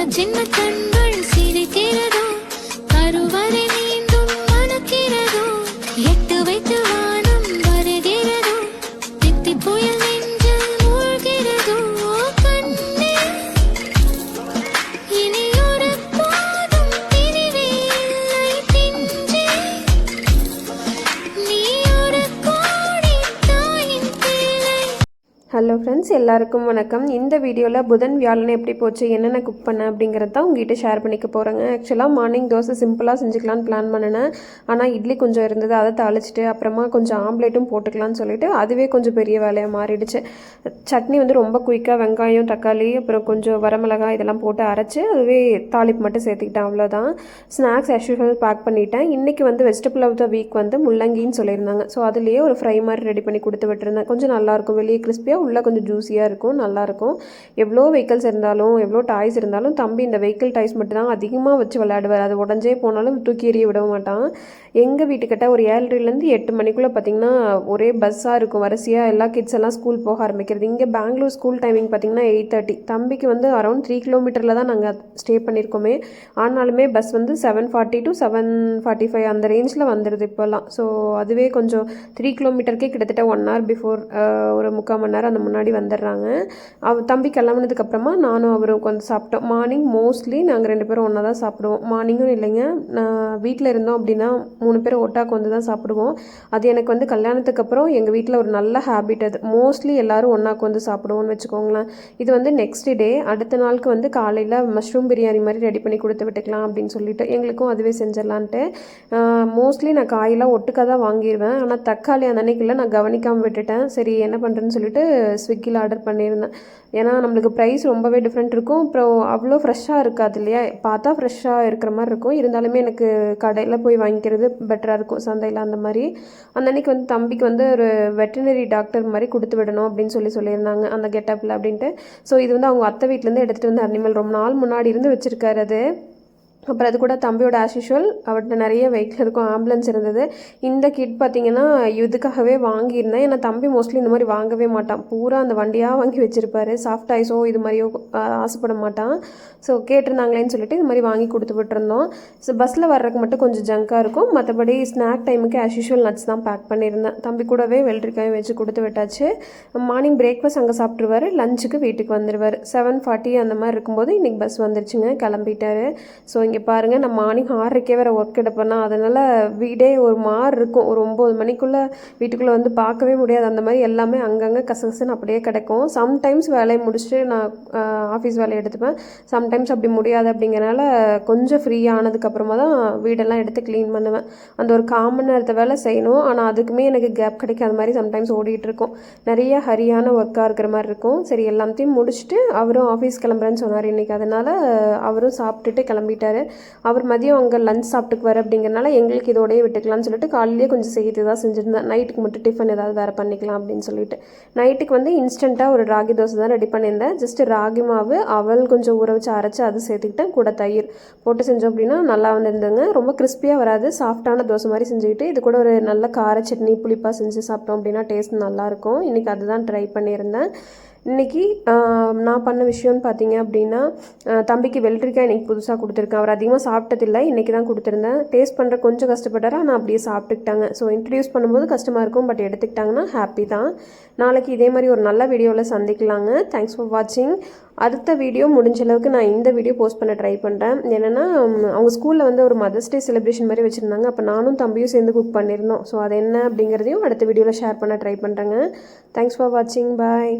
சின்ன சின்ன கண்கள் சிரிக்கிறதோ கருவறை ஹலோ ஃப்ரெண்ட்ஸ் எல்லாருக்கும் வணக்கம். இந்த வீடியோவில் புதன் வியாழனை எப்படி போச்சு என்னென்ன குக் பண்ணேன் அப்படிங்கிறத தான் உங்ககிட்ட ஷேர் பண்ணிக்க போகிறேங்க ஆக்சுவலாக மார்னிங் தோசை சிம்பிளாக செஞ்சுக்கலான்னு பிளான் பண்ணினேன். ஆனால் இட்லி கொஞ்சம் இருந்தது அதை தாளிச்சிட்டு அப்புறமா கொஞ்சம் ஆம்லேட்டும் போட்டுக்கலான்னு சொல்லிட்டு அதுவே கொஞ்சம் பெரிய வேலையாக மாறிடுச்சு. சட்னி வந்து ரொம்ப குயிக்காக வெங்காயம் தக்காளி அப்புறம் கொஞ்சம் வரமிளகாய் இதெல்லாம் போட்டு அரைச்சி அதுவே தாளிப்பு மட்டும் சேர்த்துக்கிட்டேன் அவ்வளோதான் ஸ்நாக்ஸ் as பேக் பண்ணிட்டேன். இன்றைக்கி வந்து வெஜிடபிள் ஆஃப் த வீக் வந்து முள்ளங்கின்னு சொல்லியிருந்தாங்க. ஸோ அதுலேயே ஒரு ஃப்ரை மாதிரி ரெடி பண்ணி கொடுத்து விட்டுருந்தேன். கொஞ்சம் நல்லாயிருக்கும் வெளியே கிறிஸ்பியாக உள்ளே கொஞ்சம் ஜூஸியாக இருக்கும் நல்லாயிருக்கும் எவ்வளோ வெஹிக்கல்ஸ் இருந்தாலும் எவ்வளோ டாய்ஸ் இருந்தாலும் தம்பி இந்த வெஹிக்கிள் டாய்ஸ் மட்டும்தான் அதிகமாக வச்சு விளையாடுவார். அது உடஞ்சே போனாலும் தூக்கி எறிய விட மாட்டான். எங்கள் வீட்டுக்கிட்ட ஒரு ஏழரைலேருந்து எட்டு மணிக்குள்ளே பார்த்திங்கன்னா ஒரே பஸ்ஸாக இருக்கும். வரிசையாக எல்லா கிட்ஸ் எல்லாம் ஸ்கூல் போக ஆரம்பிக்கிறது. இங்கே பெங்களூர் ஸ்கூல் டைமிங் பார்த்திங்கன்னா எயிட் தேர்ட்டி தம்பிக்கு வந்து அரௌண்ட் த்ரீ கிலோமீட்டரில் தான் நாங்கள் ஸ்டே பண்ணியிருக்கோமே ஆனாலுமே பஸ் வந்து seven forty to seven forty five அந்த ரேஞ்சில் வந்துடுது இப்போல்லாம் ஸோ அதுவே கொஞ்சம் த்ரீ கிலோமீட்டருக்கே கிட்டத்தட்ட ஒன் ஹவர் பிஃபோர் ஒரு முக்கால் மணி நேரம் அந்த முன்னாடி வந்துடுறாங்க. அவ தம்பி கிளம்புனதுக்கப்புறமா நானும் அவரும் உட்காந்து சாப்பிட்டோம். மார்னிங் மோஸ்ட்லி நாங்கள் ரெண்டு பேரும் ஒன்றா தான் சாப்பிடுவோம். மார்னிங்கும் இல்லைங்க. நான் வீட்டில் இருந்தோம் அப்படின்னா மூணு பேரும் ஒட்டாக்கு வந்து தான் சாப்பிடுவோம். அது எனக்கு வந்து கல்யாணத்துக்கு அப்புறம் எங்கள் வீட்டில் ஒரு நல்ல ஹேபிட் அது. மோஸ்ட்லி எல்லோரும் ஒன்றாக்கு வந்து சாப்பிடுவோம்னு வச்சுக்கோங்களேன். இது வந்து நெக்ஸ்ட் டே அடுத்த நாளுக்கு வந்து காலையில் மஷ்ரூம் பிரியாணி மாதிரி ரெடி பண்ணி கொடுத்து விட்டுக்கலாம் அப்படின்னு சொல்லிட்டு எங்களுக்கும் அதுவே செஞ்சிடலான்ட்டு. மோஸ்ட்லி நான் காயெல்லாம் ஒட்டுக்காக தான் வாங்கிடுவேன் ஆனால் தக்காளி அந்த அன்னைக்குள்ள நான் கவனிக்காமல் விட்டுட்டேன். சரி என்ன பண்ணுறேன்னு சொல்லிட்டு ஸ்விக்கியில் ஆர்டர் பண்ணியிருந்தேன். ஏன்னா நம்மளுக்கு ப்ரைஸ் ரொம்பவே டிஃப்ரெண்ட் இருக்கும். அப்புறம் அவ்வளோ ஃப்ரெஷ்ஷாக இருக்காது இல்லையா? பார்த்தா ஃப்ரெஷ்ஷாக இருக்கிற மாதிரி இருக்கும். இருந்தாலுமே எனக்கு கடையில் போய் வாங்கிக்கிறது பெட்டராக இருக்கும். சந்தையில் அந்த மாதிரி. அந்த அன்றைக்கி வந்து தம்பிக்கு வந்து ஒரு வெட்டினரி டாக்டர் மாதிரி கொடுத்து விடணும் அப்படின்னு சொல்லி சொல்லியிருந்தாங்க. அந்த கெட்டப்பில் அப்படின்ட்டு. ஸோ இது வந்து அவங்க அத்தை வீட்டிலேருந்து எடுத்துகிட்டு வந்து அனிமல் ரொம்ப நாள் முன்னாடி இருந்து வச்சுருக்காரு அது. அப்புறம் அது கூட தம்பியோட ஆஸ் யூஷுவல் அவர்கிட்ட நிறைய வெஹிக்கிள் இருக்கும் ஆம்புலன்ஸ் இருந்தது. இந்த கிட் பார்த்தீங்கன்னா இதுக்காகவே வாங்கியிருந்தேன். ஏன்னா தம்பி மோஸ்ட்லி இந்த மாதிரி வாங்கவே மாட்டான். பூரா அந்த வண்டியாக வாங்கி வச்சுருப்பாரு. சாஃப்ட் ஐஸோ இது மாதிரியோ ஆசைப்பட மாட்டான். ஸோ கேட்டிருந்தாங்களேன்னு சொல்லிட்டு இது மாதிரி வாங்கி கொடுத்து விட்டுருந்தோம். ஸோ பஸ்ஸில் வர்றதுக்கு மட்டும் கொஞ்சம் ஜங்காக இருக்கும். மற்றபடி ஸ்நாக் டைமுக்கு ஆஸ் யூஷுவல் நட்ஸ் தான் பேக் பண்ணியிருந்தேன். தம்பி கூடவே வெள்ளரிக்காயும் வச்சு கொடுத்து விட்டாச்சு. மார்னிங் பிரேக்ஃபாஸ்ட் அங்கே சாப்பிட்ருவாரு லஞ்சுக்கு வீட்டுக்கு வந்துடுவார் செவன் ஃபார்ட்டி அந்த மாதிரி இருக்கும்போது இன்றைக்கி பஸ் வந்துருச்சுங்க. கிளம்பிட்டாரு. ஸோ இங்கே பாருங்கள் நான் மார்னிங் ஆறரைக்கே வேறு ஒர்க் எடுப்பேன்னா அதனால் வீடே ஒரு மாதிரி இருக்கும். ஒரு ஒம்பது மணிக்குள்ளே வீட்டுக்குள்ளே வந்து பார்க்கவே முடியாது. அந்த மாதிரி எல்லாமே அங்கங்கே கசகசன்னு அப்படியே கிடைக்கும். சம்டைம்ஸ் வேலையை முடிச்சுட்டு நான் ஆஃபீஸ் வேலையை எடுத்துப்பேன். சம்டைம்ஸ் அப்படி முடியாது அப்படிங்கிறனால கொஞ்சம் ஃப்ரீ ஆனதுக்கப்புறமா தான் வீடெல்லாம் எடுத்து க்ளீன் பண்ணுவேன். அந்த ஒரு காமன் நேரத்தை வேலை செய்யணும். ஆனால் அதுக்குமே எனக்கு கேப் கிடைக்காத மாதிரி சம்டைம்ஸ் ஓடிட்டு இருக்கும். நிறைய ஹரியான ஒர்க்காக இருக்கிற மாதிரி இருக்கும். சரி எல்லாத்தையும் முடிச்சுட்டு அவரும் ஆஃபீஸ் கிளம்புறேன்னு சொன்னார் இன்றைக்கி அதனால் அவரும் சாப்பிட்டுட்டு கிளம்பிட்டாரு. அவர் மதியம் அங்கே லஞ்ச் சாப்பிட்டுக்குவார் அப்படிங்கிறனால எங்களுக்கு இதோடய விட்டுக்கலாம்னு சொல்லிட்டு காலையிலேயே கொஞ்சம் செய்து தான் செஞ்சுருந்தேன். நைட்டுக்கு மட்டும் டிஃபன் ஏதாவது வேறு பண்ணிக்கலாம் அப்படின்னு சொல்லிட்டு. நைட்டுக்கு வந்து இன்ஸ்டண்ட்டாக ஒரு ராகி தோசை தான் ரெடி பண்ணியிருந்தேன். ஜஸ்ட் ராகி மாவு அவள் கொஞ்சம் ஊற வச்சு அரைச்சி அது சேர்த்துக்கிட்டேன். கூட தயிர் போட்டு செஞ்சோம் அப்படின்னா நல்லா வந்துருந்தேங்க ரொம்ப கிறிஸ்பியாக வராது. சாஃப்டான தோசை மாதிரி செஞ்சுக்கிட்டு இது கூட ஒரு நல்ல கார சட்னி புளிப்பாக செஞ்சு சாப்பிட்டோம் அப்படின்னா டேஸ்ட் நல்லாயிருக்கும் இன்றைக்கி அதுதான் ட்ரை பண்ணியிருந்தேன். இன்றைக்கி நான் பண்ண விஷயம்னு பார்த்தீங்க அப்படின்னா தம்பிக்கு வெள்ளரிக்காய் இன்றைக்கி புதுசாக கொடுத்துருக்கேன் அவர் அதிகமாக சாப்பிட்டதில்லை இன்றைக்கி தான் கொடுத்துருந்தேன். டேஸ்ட் பண்ணுற கொஞ்சம் கஷ்டப்பட்டார் ஆனால் அப்படியே சாப்பிட்டுக்கிட்டாங்க. ஸோ இன்ட்ரடியூஸ் பண்ணும்போது கஷ்டமாக இருக்கும் பட் எடுத்துக்கிட்டாங்கன்னா ஹாப்பி தான். நாளைக்கு இதே மாதிரி ஒரு நல்ல வீடியோவில் சந்திக்கலாங்க. தேங்க்ஸ் ஃபார் வாட்சிங் அடுத்த வீடியோ முடிஞ்ச அளவுக்கு நான் இந்த வீடியோ போஸ்ட் பண்ண ட்ரை பண்ணுறேன் என்னென்னா அவங்க ஸ்கூலில் வந்து ஒரு மதர்ஸ் டே செலிப்ரேஷன் மாதிரி வச்சுருந்தாங்க. அப்போ நானும் தம்பியும் சேர்ந்து குக் பண்ணியிருந்தோம் ஸோ அது என்ன அப்படிங்கிறதையும் அடுத்த வீடியோவில் ஷேர் பண்ண ட்ரை பண்ணுறேங்க தேங்க்ஸ் ஃபார் வாட்சிங் பாய்